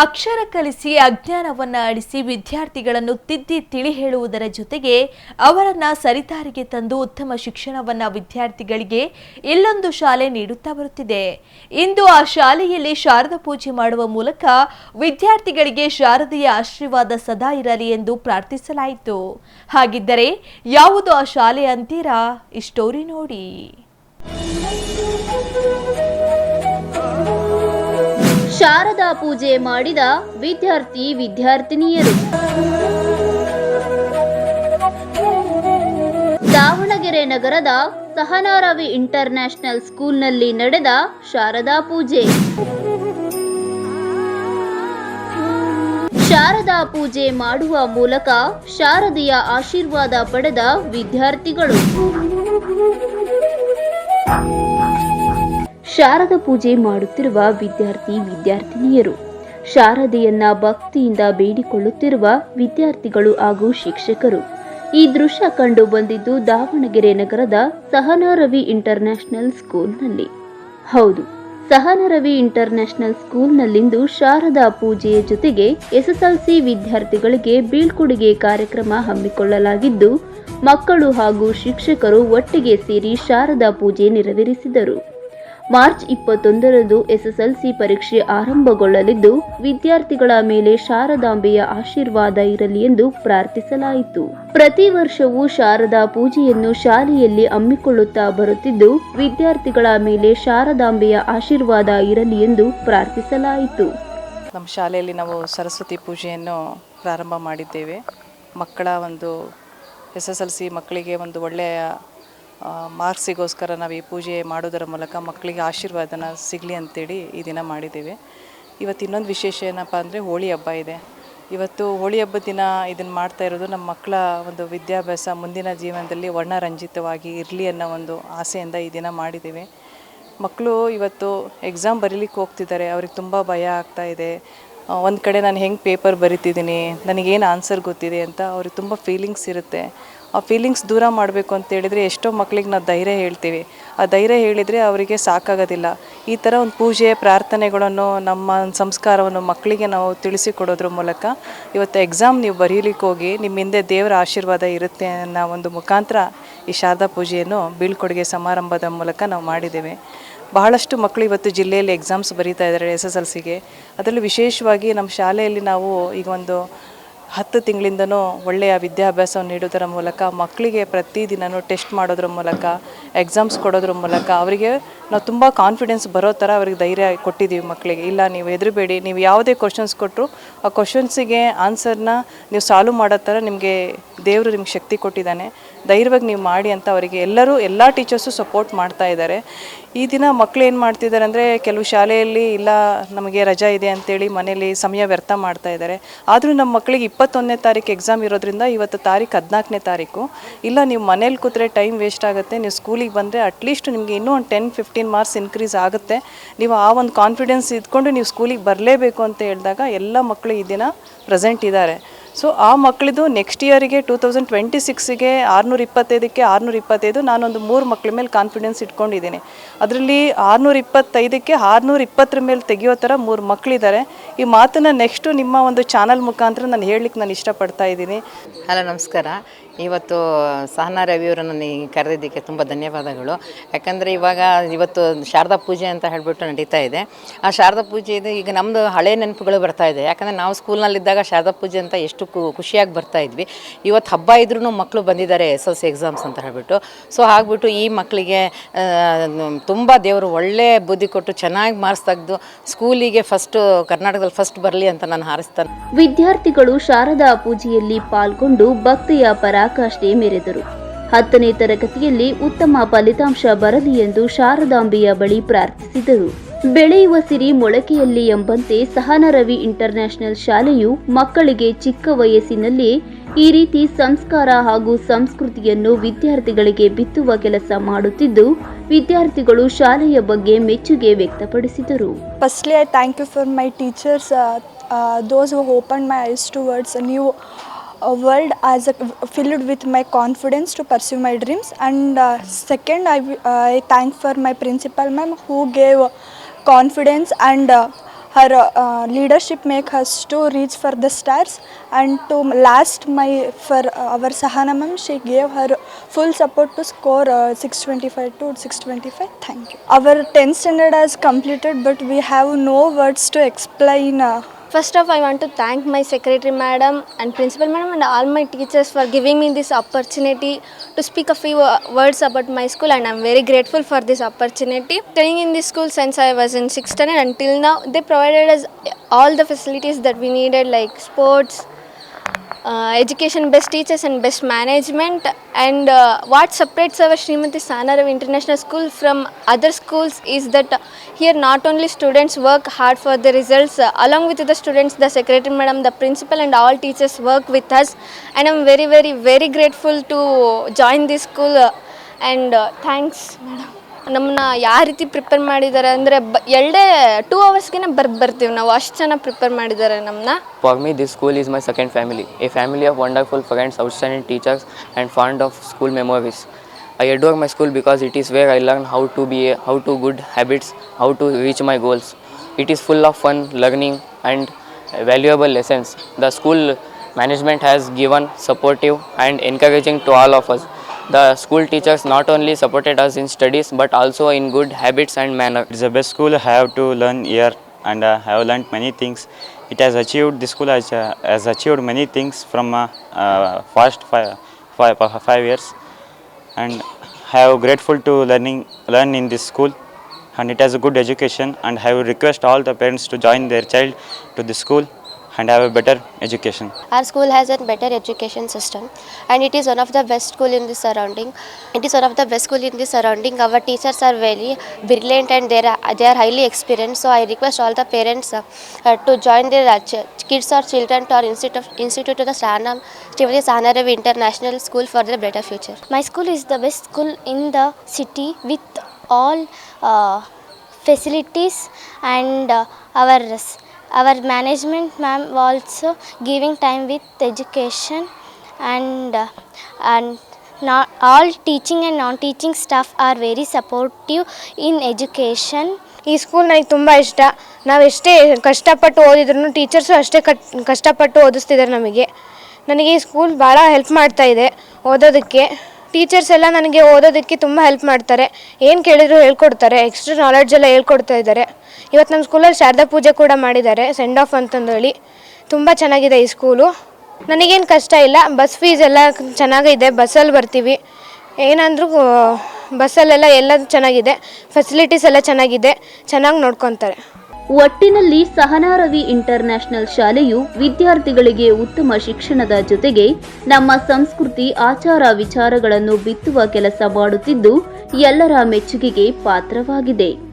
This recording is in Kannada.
ಅಕ್ಷರ ಕಲಿಸಿ ಅಜ್ಞಾನವನ್ನ ಅಳಿಸಿ ವಿದ್ಯಾರ್ಥಿಗಳನ್ನು ತಿದ್ದಿ ತಿಳಿ ಹೇಳುವುದರ ಜೊತೆಗೆ ಅವರನ್ನ ಸರಿದಾರಿಗೆ ತಂದು ಉತ್ತಮ ಶಿಕ್ಷಣವನ್ನ ವಿದ್ಯಾರ್ಥಿಗಳಿಗೆ ಇಲ್ಲೊಂದು ಶಾಲೆ ನೀಡುತ್ತಾ ಬರುತ್ತಿದೆ. ಇಂದು ಆ ಶಾಲೆಯಲ್ಲಿ ಶಾರದಾ ಪೂಜೆ ಮಾಡುವ ಮೂಲಕ ವಿದ್ಯಾರ್ಥಿಗಳಿಗೆ ಶಾರದೆಯ ಆಶೀರ್ವಾದ ಸದಾ ಇರಲಿ ಎಂದು ಪ್ರಾರ್ಥಿಸಲಾಯಿತು. ಹಾಗಿದ್ದರೆ ಯಾವುದು ಆ ಶಾಲೆ ಅಂತೀರಾ? ಈ ಸ್ಟೋರಿ ನೋಡಿ. ಶಾರದಾ ಪೂಜೆ ಮಾಡಿದ ವಿದ್ಯಾರ್ಥಿ ವಿದ್ಯಾರ್ಥಿನಿಯರು. ದಾವಣಗೆರೆ ನಗರದ ಸಹನಾರವಿ ಇಂಟರ್ನ್ಯಾಷನಲ್ ಸ್ಕೂಲ್ನಲ್ಲಿ ನಡೆದ ಶಾರದಾ ಪೂಜೆ. ಶಾರದಾ ಪೂಜೆ ಮಾಡುವ ಮೂಲಕ ಶಾರದೆಯ ಆಶೀರ್ವಾದ ಪಡೆದ ವಿದ್ಯಾರ್ಥಿಗಳು. ಶಾರದ ಪೂಜೆ ಮಾಡುತ್ತಿರುವ ವಿದ್ಯಾರ್ಥಿ ವಿದ್ಯಾರ್ಥಿನಿಯರು. ಶಾರದೆಯನ್ನ ಭಕ್ತಿಯಿಂದ ಬೇಡಿಕೊಳ್ಳುತ್ತಿರುವ ವಿದ್ಯಾರ್ಥಿಗಳು ಹಾಗೂ ಶಿಕ್ಷಕರು. ಈ ದೃಶ್ಯ ಕಂಡು ಬಂದಿದ್ದು ದಾವಣಗೆರೆ ನಗರದ ಸಹನಾ ರವಿ ಇಂಟರ್ನ್ಯಾಷನಲ್ ಸ್ಕೂಲ್ನಲ್ಲಿ. ಹೌದು ಸಹನ ರವಿ ಇಂಟರ್ನ್ಯಾಷನಲ್ ಸ್ಕೂಲ್ನಲ್ಲಿಂದು ಶಾರದಾ ಪೂಜೆಯ ಜೊತೆಗೆ ಎಸ್ಎಸ್ಎಲ್ಸಿ ವಿದ್ಯಾರ್ಥಿಗಳಿಗೆ ಬೀಳ್ಕೊಡುಗೆ ಕಾರ್ಯಕ್ರಮ ಹಮ್ಮಿಕೊಳ್ಳಲಾಗಿದ್ದು, ಮಕ್ಕಳು ಹಾಗೂ ಶಿಕ್ಷಕರು ಒಟ್ಟಿಗೆ ಸೇರಿ ಶಾರದಾ ಪೂಜೆ ನೆರವೇರಿಸಿದರು. ಮಾರ್ಚ್ ಇಪ್ಪತ್ತೊಂದರಂದು ಎಸ್ಎಸ್ಎಲ್ಸಿ ಪರೀಕ್ಷೆ ಆರಂಭಗೊಳ್ಳಲಿದ್ದು, ವಿದ್ಯಾರ್ಥಿಗಳ ಮೇಲೆ ಶಾರದಾಂಬೆಯ ಆಶೀರ್ವಾದ ಇರಲಿ ಎಂದು ಪ್ರಾರ್ಥಿಸಲಾಯಿತು. ಪ್ರತಿ ವರ್ಷವೂ ಶಾರದಾ ಪೂಜೆಯನ್ನು ಶಾಲೆಯಲ್ಲಿ ಹಮ್ಮಿಕೊಳ್ಳುತ್ತಾ ಬರುತ್ತಿದ್ದು, ವಿದ್ಯಾರ್ಥಿಗಳ ಮೇಲೆ ಶಾರದಾಂಬೆಯ ಆಶೀರ್ವಾದ ಇರಲಿ ಎಂದು ಪ್ರಾರ್ಥಿಸಲಾಯಿತು. ನಮ್ಮ ಶಾಲೆಯಲ್ಲಿ ನಾವು ಸರಸ್ವತಿ ಪೂಜೆಯನ್ನು ಪ್ರಾರಂಭ ಮಾಡಿದ್ದೇವೆ. ಮಕ್ಕಳ ಒಂದು ಎಸ್ ಎಸ್ ಎಲ್ ಸಿ ಮಕ್ಕಳಿಗೆ ಒಂದು ಒಳ್ಳೆಯ ಮಾರ್ಕ್ಸಿಗೋಸ್ಕರ ನಾವು ಈ ಪೂಜೆ ಮಾಡೋದರ ಮೂಲಕ ಮಕ್ಕಳಿಗೆ ಆಶೀರ್ವಾದನ ಸಿಗಲಿ ಅಂತೇಳಿ ಈ ದಿನ ಮಾಡಿದ್ದೇವೆ. ಇವತ್ತು ಇನ್ನೊಂದು ವಿಶೇಷ ಏನಪ್ಪ ಅಂದರೆ ಹೋಳಿ ಹಬ್ಬ ಇದೆ. ಇವತ್ತು ಹೋಳಿ ಹಬ್ಬದ ದಿನ ಇದನ್ನು ಮಾಡ್ತಾ ಇರೋದು ನಮ್ಮ ಮಕ್ಕಳ ಒಂದು ವಿದ್ಯಾಭ್ಯಾಸ ಮುಂದಿನ ಜೀವನದಲ್ಲಿ ವರ್ಣರಂಜಿತವಾಗಿ ಇರಲಿ ಅನ್ನೋ ಒಂದು ಆಸೆಯಿಂದ ಈ ದಿನ ಮಾಡಿದ್ದೇವೆ. ಮಕ್ಕಳು ಇವತ್ತು ಎಕ್ಸಾಮ್ ಬರೀಲಿಕ್ಕೆ ಹೋಗ್ತಿದ್ದಾರೆ. ಅವ್ರಿಗೆ ತುಂಬ ಭಯ ಆಗ್ತಾ ಇದೆ. ಒಂದು ಕಡೆ ನಾನು ಹೆಂಗೆ ಪೇಪರ್ ಬರಿತಿದ್ದೀನಿ? ನನಗೇನು ಆನ್ಸರ್ ಗೊತ್ತಿದೆ ಅಂತ ಅವ್ರಿಗೆ ತುಂಬ ಫೀಲಿಂಗ್ಸ್ ಇರುತ್ತೆ. ಆ ಫೀಲಿಂಗ್ಸ್ ದೂರ ಮಾಡಬೇಕು ಅಂತ ಹೇಳಿದರೆ ಎಷ್ಟೋ ಮಕ್ಕಳಿಗೆ ನಾವು ಧೈರ್ಯ ಹೇಳ್ತೀವಿ. ಆ ಧೈರ್ಯ ಹೇಳಿದರೆ ಅವರಿಗೆ ಸಾಕಾಗೋದಿಲ್ಲ. ಈ ಥರ ಒಂದು ಪೂಜೆ, ಪ್ರಾರ್ಥನೆಗಳನ್ನು ನಮ್ಮ ಸಂಸ್ಕಾರವನ್ನು ಮಕ್ಕಳಿಗೆ ನಾವು ತಿಳಿಸಿಕೊಡೋದ್ರ ಮೂಲಕ ಇವತ್ತು ಎಕ್ಸಾಮ್ ನೀವು ಬರೀಲಿಕ್ಕೆ ಹೋಗಿ ನಿಮ್ಮ ಹಿಂದೆ ದೇವರ ಆಶೀರ್ವಾದ ಇರುತ್ತೆ ಅನ್ನೋ ಒಂದು ಮುಖಾಂತರ ಈ ಶಾರದಾ ಪೂಜೆಯನ್ನು ಬೀಳ್ಕೊಡುಗೆ ಸಮಾರಂಭದ ಮೂಲಕ ನಾವು ಮಾಡಿದ್ದೇವೆ. ಬಹಳಷ್ಟು ಮಕ್ಕಳು ಇವತ್ತು ಜಿಲ್ಲೆಯಲ್ಲಿ ಎಕ್ಸಾಮ್ಸ್ ಬರೀತಾ ಇದ್ದಾರೆ ಎಸ್ ಎಸ್ ಎಲ್ ಸಿಗೆ ಅದರಲ್ಲೂ ವಿಶೇಷವಾಗಿ ನಮ್ಮ ಶಾಲೆಯಲ್ಲಿ ನಾವು ಈಗ ಒಂದು ಹತ್ತು ತಿಂಗಳಿಂದನೂ ಒಳ್ಳೆಯ ವಿದ್ಯಾಭ್ಯಾಸವನ್ನು ನೀಡೋದರ ಮೂಲಕ, ಮಕ್ಕಳಿಗೆ ಪ್ರತಿದಿನವೂ ಟೆಸ್ಟ್ ಮಾಡೋದ್ರ ಮೂಲಕ ಎಕ್ಸಾಮ್ಸ್ ಕೊಡೋದ್ರ ಮೂಲಕ ಅವರಿಗೆ ನಾವು ತುಂಬ ಕಾನ್ಫಿಡೆನ್ಸ್ ಬರೋ ಥರ ಅವ್ರಿಗೆ ಧೈರ್ಯ ಕೊಟ್ಟಿದ್ದೀವಿ ಮಕ್ಕಳಿಗೆ. ಇಲ್ಲ, ನೀವು ಹೆದರಬೇಡಿ. ನೀವು ಯಾವುದೇ ಕ್ವಶನ್ಸ್ ಕೊಟ್ಟರು ಆ ಕ್ವಶನ್ಸಿಗೆ ಆನ್ಸರ್ನ ನೀವು ಸಾಲ್ವ್ ಮಾಡೋ ಥರ ನಿಮಗೆ ದೇವರು ನಿಮ್ಗೆ ಶಕ್ತಿ ಕೊಟ್ಟಿದ್ದಾನೆ. ಧೈರ್ಯವಾಗಿ ನೀವು ಮಾಡಿ ಅಂತ ಅವರಿಗೆ ಎಲ್ಲರೂ, ಎಲ್ಲ ಟೀಚರ್ಸು ಸಪೋರ್ಟ್ ಮಾಡ್ತಾ ಇದ್ದಾರೆ. ಈ ದಿನ ಮಕ್ಕಳು ಏನು ಮಾಡ್ತಿದ್ದಾರೆ ಅಂದರೆ, ಕೆಲವು ಶಾಲೆಯಲ್ಲಿ, ಇಲ್ಲ, ನಮಗೆ ರಜಾ ಇದೆ ಅಂತೇಳಿ ಮನೇಲಿ ಸಮಯ ವ್ಯರ್ಥ ಮಾಡ್ತಾ ಇದ್ದಾರೆ. ಆದರೂ ನಮ್ಮ ಮಕ್ಕಳಿಗೆ ಇಪ್ಪತ್ತೊಂದನೇ ತಾರೀಕು ಎಕ್ಸಾಮ್ ಇರೋದ್ರಿಂದ ಇವತ್ತು ತಾರೀಕು ಹದಿನಾಲ್ಕನೇ ತಾರೀಕು. ಇಲ್ಲ, ನೀವು ಮನೇಲಿ ಕೂತ್ರೆ ಟೈಮ್ ವೇಸ್ಟ್ ಆಗುತ್ತೆ. ನೀವು ಸ್ಕೂಲಿಗೆ ಬಂದರೆ ಅಟ್ಲೀಸ್ಟ್ ನಿಮಗೆ ಇನ್ನೂ ಒಂದು ಟೆನ್ ಫಿಫ್ಟೀನ್ ಮಾರ್ಕ್ಸ್ ಇನ್ಕ್ರೀಸ್ ಆಗುತ್ತೆ. ನೀವು ಆ ಒಂದು ಕಾನ್ಫಿಡೆನ್ಸ್ ಇದ್ಕೊಂಡು ನೀವು ಸ್ಕೂಲಿಗೆ ಬರಲೇಬೇಕು ಅಂತ ಹೇಳಿದಾಗ ಎಲ್ಲ ಮಕ್ಕಳು ಈ ದಿನ ಪ್ರೆಸೆಂಟ್ ಇದ್ದಾರೆ. ಸೊ ಆ ಮಕ್ಕಳಿದು ನೆಕ್ಸ್ಟ್ ಇಯರಿಗೆ ಟೂ ತೌಸಂಡ್ ಟ್ವೆಂಟಿ ಸಿಕ್ಸಿಗೆ ಆರುನೂರ ಇಪ್ಪತ್ತೈದಕ್ಕೆ ಆರುನೂರ ಇಪ್ಪತ್ತೈದು ನಾನೊಂದು ಮೂರು ಮಕ್ಕಳ ಮೇಲೆ ಕಾನ್ಫಿಡೆನ್ಸ್ ಇಟ್ಕೊಂಡಿದ್ದೀನಿ. ಅದರಲ್ಲಿ ಆರುನೂರ ಇಪ್ಪತ್ತೈದಕ್ಕೆ ಆರುನೂರ ಇಪ್ಪತ್ತರ ಮೇಲೆ ತೆಗೆಯೋ ಥರ ಮೂರು ಮಕ್ಕಳಿದ್ದಾರೆ ಈ ಮಾತನ್ನು ನೆಕ್ಸ್ಟು ನಿಮ್ಮ ಒಂದು ಚಾನಲ್ ಮುಖಾಂತರ ನಾನು ಹೇಳಲಿಕ್ಕೆ ನಾನು ಇಷ್ಟಪಡ್ತಾ ಇದ್ದೀನಿ. ಹಲೋ, ನಮಸ್ಕಾರ. ಇವತ್ತು ಸಹನಾ ರವಿಯವರು ನನಗೆ ಕರೆದಿದ್ದಕ್ಕೆ ತುಂಬ ಧನ್ಯವಾದಗಳು. ಯಾಕಂದರೆ ಇವಾಗ ಇವತ್ತು ಶಾರದಾ ಪೂಜೆ ಅಂತ ಹೇಳಿಬಿಟ್ಟು ನಡೀತಾ ಇದೆ. ಆ ಶಾರದಾ ಪೂಜೆ ಇದು ಈಗ ನಮ್ಮದು ಹಳೆ ನೆನಪುಗಳು ಬರ್ತಾ ಇದೆ. ಯಾಕಂದರೆ ನಾವು ಸ್ಕೂಲ್ನಲ್ಲಿದ್ದಾಗ ಶಾರದಾ ಪೂಜೆ ಅಂತ ಎಷ್ಟು ಖುಷಿಯಾಗಿ ಬರ್ತಾ ಇದ್ವಿ. ಇವತ್ತು ಹಬ್ಬ ಇದ್ರೂ ಮಕ್ಕಳು ಬಂದಿದ್ದಾರೆ ಎಸ್ ಎಲ್ ಸಿ ಎಕ್ಸಾಮ್ಸ್ ಅಂತ ಹೇಳ್ಬಿಟ್ಟು. ಸೊ ಆಗ್ಬಿಟ್ಟು ಈ ಮಕ್ಕಳಿಗೆ ತುಂಬ ದೇವರು ಒಳ್ಳೆ ಬುದ್ಧಿ ಕೊಟ್ಟು ಚೆನ್ನಾಗಿ ಮಾರ್ಕ್ಸ್ ತೆಗೆದು ಸ್ಕೂಲಿಗೆ ಫಸ್ಟು ಕರ್ನಾಟಕದಲ್ಲಿ ಫಸ್ಟ್ ಬರಲಿ ಅಂತ ನಾನು ಹಾರಿಸ್ತಾನೆ ವಿದ್ಯಾರ್ಥಿಗಳು ಶಾರದಾ ಪೂಜೆಯಲ್ಲಿ ಪಾಲ್ಗೊಂಡು ಭಕ್ತಿಯ ಪರಾಕಾಷ್ಠೆ ಮೆರೆದರು. ಹತ್ತನೇ ತರಗತಿಯಲ್ಲಿ ಉತ್ತಮ ಫಲಿತಾಂಶ ಬರಲಿ ಎಂದು ಶಾರದಾಂಬೆಯ ಬಳಿ ಪ್ರಾರ್ಥಿಸಿದರು. ಬೆಳೆಯುವ ಸಿರಿ ಮೊಳಕೆಯಲ್ಲಿ ಎಂಬಂತೆ ಸಹನ ರವಿ ಇಂಟರ್ನ್ಯಾಷನಲ್ ಶಾಲೆಯು ಮಕ್ಕಳಿಗೆ ಚಿಕ್ಕ ವಯಸ್ಸಿನಲ್ಲಿ ಈ ರೀತಿ ಸಂಸ್ಕಾರ ಹಾಗೂ ಸಂಸ್ಕೃತಿಯನ್ನು ವಿದ್ಯಾರ್ಥಿಗಳಿಗೆ ಬಿತ್ತುವ ಕೆಲಸ ಮಾಡುತ್ತಿದ್ದು, ವಿದ್ಯಾರ್ಥಿಗಳು ಶಾಲೆಯ ಬಗ್ಗೆ ಮೆಚ್ಚುಗೆ ವ್ಯಕ್ತಪಡಿಸಿದರು. Firstly I thank you for my teachers those open my eyes to words my a world as a, filled with my confidence to pursue my dreams. And uh, second, I thank for my principal ma'am who gave confidence and uh, her uh, leadership make us to reach for the stars. And to last my for our Sahana ma'am she gave her full support to score uh, 625 to 625 thank you. Our 10th standard has completed but we have no words to explain uh, First off, I want to thank my secretary madam and principal madam and all my teachers for giving me this opportunity to speak a few words about my school and I'm very grateful for this opportunity. Staying in this school since I was in 6th standard until now, they provided us all the facilities that we needed like sports, education, best teachers and best management. And uh, what separates our Srimati Sanarav International School from other schools is that uh, here not only students work hard for the results, uh, along with the students, the secretary madam, the principal and all teachers work with us. And I'm very, very, very grateful to join this school. Uh, and uh, thanks madam. ನಮ್ಮನ್ನ ಯಾವ ರೀತಿ ಪ್ರಿಪೇರ್ ಮಾಡಿದ್ದಾರೆ ಅಂದರೆ ಬ ಎಲ್ಡೇ ಟೂ ಅವರ್ಸ್ಗೆ ಬರ್ ಬರ್ತೀವಿ ನಾವು. ಅಷ್ಟು ಚೆನ್ನಾಗಿ ಪ್ರಿಪೇರ್ ಮಾಡಿದ್ದಾರೆ ನಮ್ಮನ್ನ for me this school is my second family a family of wonderful friends outstanding teachers and fond of school memories I adore my school because it is where I learn how to be a how to good habits how to reach my goals it is full of fun learning and valuable lessons the school management has given supportive and encouraging to all of us The school teachers not only supported us in studies but also in good habits and manner. It's the best school. I have to learn here and uh, I have learned many things. It has achieved, this school has, uh, has achieved many things from uh, uh, past five, five, five years. And I am grateful to learning, learn in this school. And it has a good education. And I would request all the parents to join their child to this school and have a better education. Our school has a better education system and it is one of the best school in the surrounding. It is one of the best school in the surrounding. Our teachers are very brilliant and they are, they are highly experienced. So I request all the parents uh, uh, to join their uh, kids or children to our institute, of, institute to the Sahanam, Srimati Sahanaravi International School for the better future. My school is the best school in the city with all uh, facilities and uh, our our management ma'am also giving time with education and uh, and not all teaching and non teaching staff are very supportive in education ಈ ಸ್ಕೂಲ್ ನನಗೆ ತುಂಬ ಇಷ್ಟ ನಾವು ಎಷ್ಟೇ ಕಷ್ಟಪಟ್ಟು ಓದಿದ್ರು ಟೀಚರ್ಸು ಅಷ್ಟೇ ಕಟ್ ಕಷ್ಟಪಟ್ಟು ಓದಿಸ್ತಿದ್ದಾರೆ ನಮಗೆ ನನಗೆ ಈ ಸ್ಕೂಲ್ ಭಾಳ ಹೆಲ್ಪ್ ಮಾಡ್ತಾ ಇದೆ ಓದೋದಕ್ಕೆ ಟೀಚರ್ಸ್ ಎಲ್ಲ ನನಗೆ ಓದೋದಕ್ಕೆ ತುಂಬ ಹೆಲ್ಪ್ ಮಾಡ್ತಾರೆ. ಏನು ಕೇಳಿದ್ರು ಹೇಳ್ಕೊಡ್ತಾರೆ. ಎಕ್ಸ್ಟ್ರಾ ನಾಲೆಡ್ಜ್ ಎಲ್ಲ ಹೇಳ್ಕೊಡ್ತಾ ಇದ್ದಾರೆ. ಇವತ್ತು ನಮ್ಮ ಸ್ಕೂಲಲ್ಲಿ ಶಾರದಾ ಪೂಜೆ ಕೂಡ ಮಾಡಿದ್ದಾರೆ ಸೆಂಡ್ ಆಫ್ ಅಂತಂದೇಳಿ. ತುಂಬ ಚೆನ್ನಾಗಿದೆ ಈ ಸ್ಕೂಲು ನನಗೇನು ಕಷ್ಟ ಇಲ್ಲ. ಬಸ್ ಫೀಸ್ ಎಲ್ಲ ಚೆನ್ನಾಗಿದೆ ಬಸ್ಸಲ್ಲಿ ಬರ್ತೀವಿ. ಏನಂದ್ರೂ ಬಸ್ಸಲ್ಲೆಲ್ಲ ಎಲ್ಲ ಚೆನ್ನಾಗಿದೆ. ಫೆಸಿಲಿಟೀಸ್ ಎಲ್ಲ ಚೆನ್ನಾಗಿದೆ. ಚೆನ್ನಾಗಿ ನೋಡ್ಕೊತಾರೆ. ಒಟ್ಟಿನಲ್ಲಿ ಸಹನಾರವಿ ಇಂಟರ್ನ್ಯಾಷನಲ್ ಶಾಲೆಯು ವಿದ್ಯಾರ್ಥಿಗಳಿಗೆ ಉತ್ತಮ ಶಿಕ್ಷಣದ ಜೊತೆಗೆ ನಮ್ಮ ಸಂಸ್ಕೃತಿ, ಆಚಾರ ವಿಚಾರಗಳನ್ನು ಬಿತ್ತುವ ಕೆಲಸ ಮಾಡುತ್ತಿದ್ದು, ಎಲ್ಲರ ಮೆಚ್ಚುಗೆಗೆ ಪಾತ್ರವಾಗಿದೆ.